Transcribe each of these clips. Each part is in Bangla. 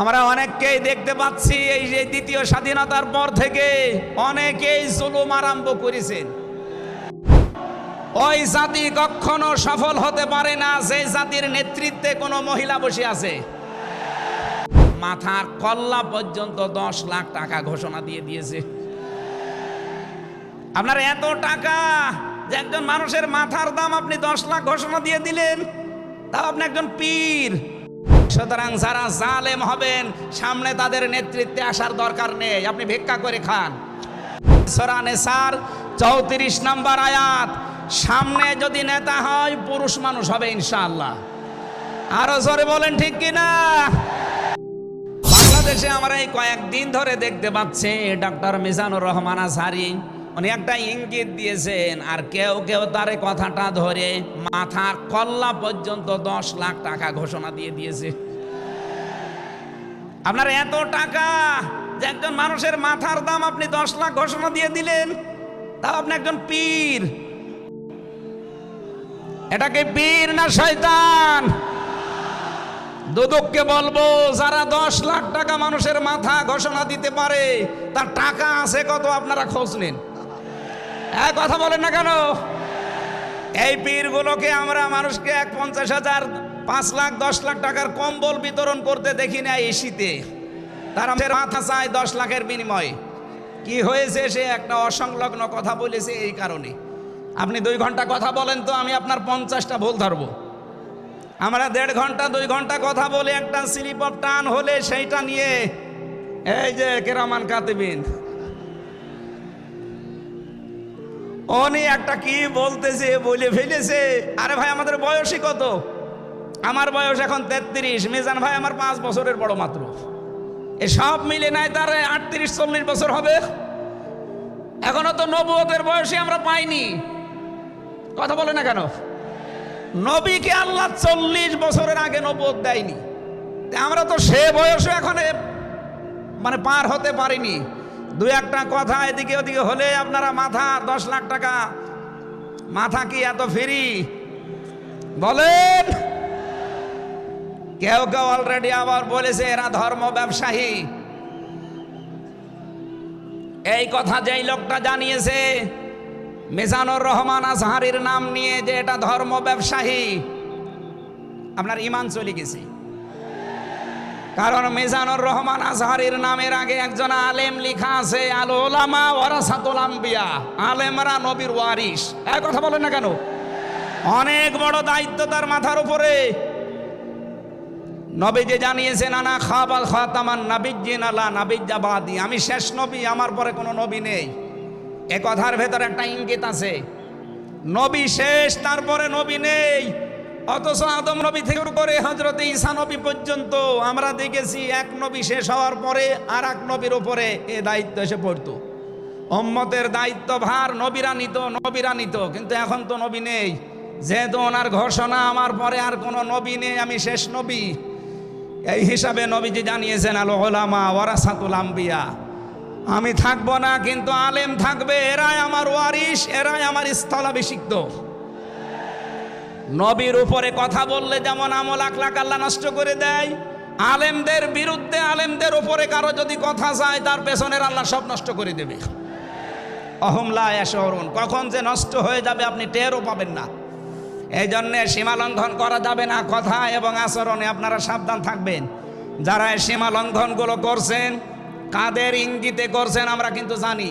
আমরা অনেককেই দেখতে পাচ্ছি এই যে দ্বিতীয় স্বাধীনতার পর থেকে অনেকেই জুলুম আরম্ভ করেছেন ওই জাতি কখনো সফল হতে পারে না সেই জাতির নেতৃত্বে কোনো মহিলা বসে আছে। মাথার কল্লা পর্যন্ত দশ লাখ টাকা ঘোষণা দিয়ে দিয়েছে। আপনার এত টাকা যে একজন মানুষের মাথার দাম আপনি দশ লাখ ঘোষণা দিয়ে দিলেন, তাও আপনি একজন পীর। সুতরাং যারা জালেম হবেন, সামনে তাদের নেতৃত্বে আসার দরকার নেই। আপনি ভিক্ষা করে খান। সরানে স্যার চৌত্রিশ নম্বর আয়াত, সামনে যদি নেতা হয়, পুরুষ মানুষ হবে ইনশাআল্লাহ। আরও জোরে বলেন, ঠিক কিনা? বাংলাদেশে আমরা এই কয়েকদিন ধরে দেখতে পাচ্ছি, ডক্টর মিজানুর রহমান আজহারি উনি একটা ইঙ্গিত দিয়েছেন, আর কেউ কেউ তার কথাটা ধরে মাথার কল্লা পর্যন্ত দশ লাখ টাকা ঘোষণা দিয়ে দিয়েছে। আপনার এত টাকা যে একজন মানুষের মাথার দাম আপনি দশ লাখ ঘোষণা দিয়ে দিলেন, তাও আপনি একজন পীর। এটাকে পীর না শয়তান? দুদককে বলব, যারা দশ লাখ টাকা মানুষের মাথা ঘোষণা দিতে পারে, তার টাকা আছে কত আপনারা খোঁজ নিন। এক কথা বলেন না কেন? এই পীরগুলোকে আমরা মানুষকে এক পঞ্চাশ হাজার, পাঁচ লাখ, দশ লাখ টাকার কম্বল বিতরণ করতে দেখি না এই শীতে। তার মাথা চায় দশ লাখের বিনিময়ে। কি হয়েছে সে একটা অসংলগ্ন কথা বলেছে এই কারণে। আপনি দুই ঘণ্টা কথা বলেন তো, আমি আপনার পঞ্চাশটা ভুল ধরবো। আমরা দেড় ঘণ্টা, দুই ঘণ্টা কথা বলে একটা স্লিপ অফ টান হলে সেইটা নিয়ে, এই যে কেরামান কাতিবিন উনি একটা কি বলতেছে, বলে ফেলেছে। আরে ভাই, আমাদের বয়সই কত? আমার বয়স এখন তেত্রিশ। মিজান ভাই, আমার পাঁচ বছরের বড় মাত্র। এ সব মিলে নাই তার আটত্রিশ, চল্লিশ বছর হবে। এখনও তো নবুয়তের বয়সে আমরা পাইনি। কথা বলে না কেন? নবীকে আল্লাহ চল্লিশ বছরের আগে নবুয়ত দেয়নি। আমরা তো সে বয়সে এখন মানে পার হতে পারিনি। দু একটা কথা এদিকে ওদিকে হলে আপনারা মাথা দশ লাখ টাকা। মাথা কি এত ফ্রি? বলেন। কেউ কেউ অলরেডি আবার বলেছে, এরা ধর্ম ব্যবসায়ী। এই কথা যেই লোকটা জানিয়েছে, মেজানুর রহমান আজহারির নাম নিয়ে যে এটা ধর্ম ব্যবসায়ী। আপনার ইমান চলে গেছে। কারণ মিজানুর রহমান আজহারির নামের আগে একজন আলেম লিখা আছে আল ওলামা ওয়ারাসাতুল আম্বিয়া। আলেমরা নবীর ওয়ারিস এক কথা বলেন না কেন? অনেক বড় দায়িত্ব তার মাথার উপরে। নবী যে জানিয়েছেন, আনা খাবাল খাতামান নাবিজ্জিন আলা নাবিজ্জাবাদি আমি শেষ নবী, আমার পরে কোনো নবী নেই। এ কথার ভেতর একটা ইঙ্গিত আছে। নবী শেষ, তারপরে নবী নেই। অথচ আদম নবী থেকে করে হজরত ঈসা নবী পর্যন্ত আমরা দেখেছি এক নবী শেষ হওয়ার পরে আর এক নবীর উপরে এ দায়িত্ব এসে পড়তো। অম্মতের দায়িত্ব ভার, নবীরা নিত নবীরা নিত, কিন্তু এখন তো নবী নেই। যেহেতু ওনার ঘোষণা, আমার পরে আর কোনো নবী নেই, আমি শেষ নবী। এই হিসাবে নবীজি জানিয়েছেন, আলো ওলামা ওয়ারাসাতুল আম্বিয়া। আমি থাকব না, কিন্তু আলেম থাকবে, এরাই আমার ওয়ারিস এরাই আমার স্থলাভিষিক্ত। নবীর উপরে কথা বললে যেমন আমল আখলাক আল্লাহ নষ্ট করে দেয়, আলেমদের বিরুদ্ধে আলেমদের উপরে কারও যদি কথা যায় তার পেছনের আল্লাহ সব নষ্ট করে দেবে। অহমলা এসরুন কখন যে নষ্ট হয়ে যাবে আপনি টেরও পাবেন না। এই জন্যে সীমা লঙ্ঘন করা যাবে না কথা এবং আচরণে আপনারা সাবধান থাকবেন। যারা এই সীমা লঙ্ঘনগুলো করছেন, কাদের ইঙ্গিতে করছেন আমরা কিন্তু জানি।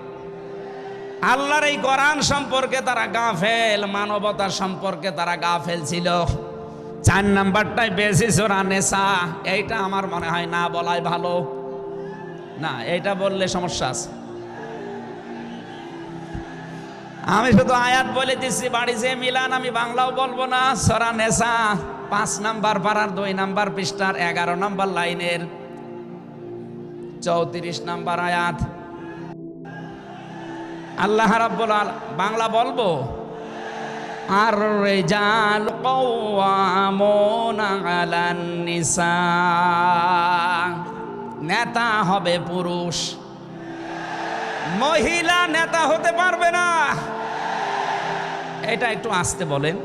আল্লাহর এই কোরআন সম্পর্কে তারা গাফেল, মানবতা সম্পর্কে তারা গাফেল ছিল। চার নাম্বারটাই বেশি সোরা নেশা, এইটা আমার মনে হয় না বলাই ভালো। না, এইটা বললে সমস্যা আছে। আমি শুধু আয়াত বলে দিচ্ছি, বাড়ি যে মিলান আমি বাংলাও বলব না। সরা নেশা, পাঁচ নাম্বার পাড়ার দুই নাম্বার পৃষ্ঠার এগারো নাম্বার লাইনের চৌত্রিশ নাম্বার আয়াত। আল্লাহ রাব্বুল আল, বাংলা বলব? আর রেজাল নিসা। নেতা হবে পুরুষ। মহিলা নেতা হতে পারবে না। এটা একটু আসতে বলেন।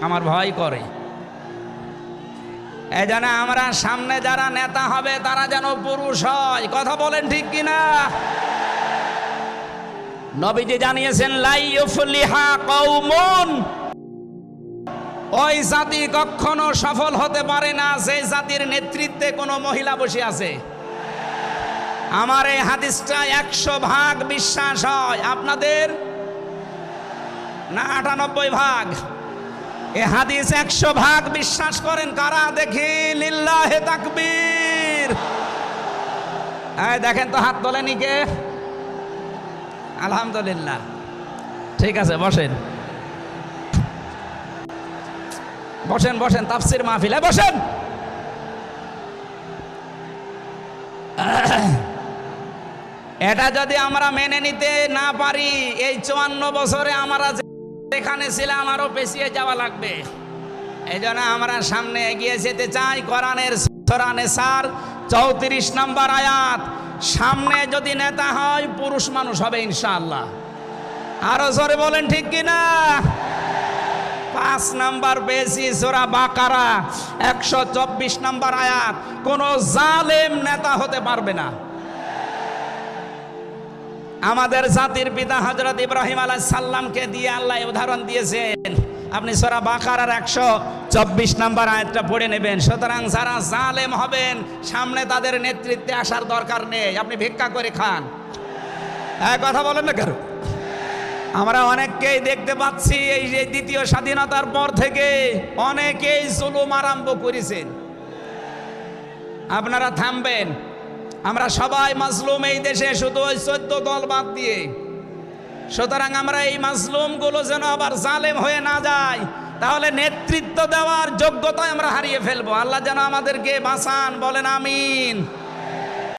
আমার ভয় করে। এই জন্য আমরা সামনে যারা নেতা হবে, তারা যেন পুরুষ হয়। কথা বলেন ঠিক কিনা? নবীজি জানিয়েছেন লাইফলিহা কৌমন ওই জাতি কখনো সফল হতে পারে না সেই জাতির নেতৃত্বে কোনো মহিলা বসে আছে। আমার এই হাদিসটা একশো ভাগ বিশ্বাস হয়। আপনাদের? না, আটানব্বই ভাগ। এ হাদিস একশো ভাগ বিশ্বাস করেন। কারা দেখি? লিল্লাহে তাকবীর। দেখেন তো হাত তোলেনি কে? আলহামদুলিল্লাহ। ঠিক আছে, বসেন। বসেন বসেন, তাফসির মাহফিলে বসেন। এটা যদি আমরা মেনে নিতে না পারি, এই চুয়ান্ন বছরে আমরা যেখানে ছিলাম আরও পেছিয়ে যাওয়া লাগবে। এই জন্য আমরা সামনে এগিয়ে যেতে চাই। কোরআনের সরানে সার চৌত্রিশ নম্বর আয়াত। সামনে যদি নেতা হয়, পুরুষ মানুষ হবে ইনশাআল্লাহ। আরও জোরে বলেন, ঠিক কিনা? পাঁচ নাম্বার পেয়েছি জোরা বাকারা, একশো চব্বিশ নাম্বার আয়াত। কোন জালেম নেতা হতে পারবে না। আমাদের জাতির পিতা হজরত ইব্রাহিম আলাহ সাল্লামকে দিয়ে আল্লাহ উদাহরণ দিয়েছেন। আপনি সোরা বাকারার একশো চব্বিশ নাম্বার আয়াতটা পড়ে নেবেন। সুতরাং যারা জালেম হবেন, সামনে তাদের নেতৃত্বে আসার দরকার নেই। আপনি ভিক্ষা করে খান। হ্যাঁ কথা বলেন না কেন? আমরা অনেককেই দেখতে পাচ্ছি এই যে দ্বিতীয় স্বাধীনতার পর থেকে অনেকেই জুলুম আরম্ভ করেছেন আপনারা থামবেন। আমরা সবাই মাজলুম এই দেশে শুধু ওই চোদ্দ দল বাদ দিয়ে সুতরাং আমরা এই মাজলুমগুলো যেন আবার জালেম হয়ে না যায়, তাহলে নেতৃত্ব দেওয়ার যোগ্যতা আমরা হারিয়ে ফেলব। আল্লাহ যেন আমাদেরকে বাঁচান, বলেন আমিন।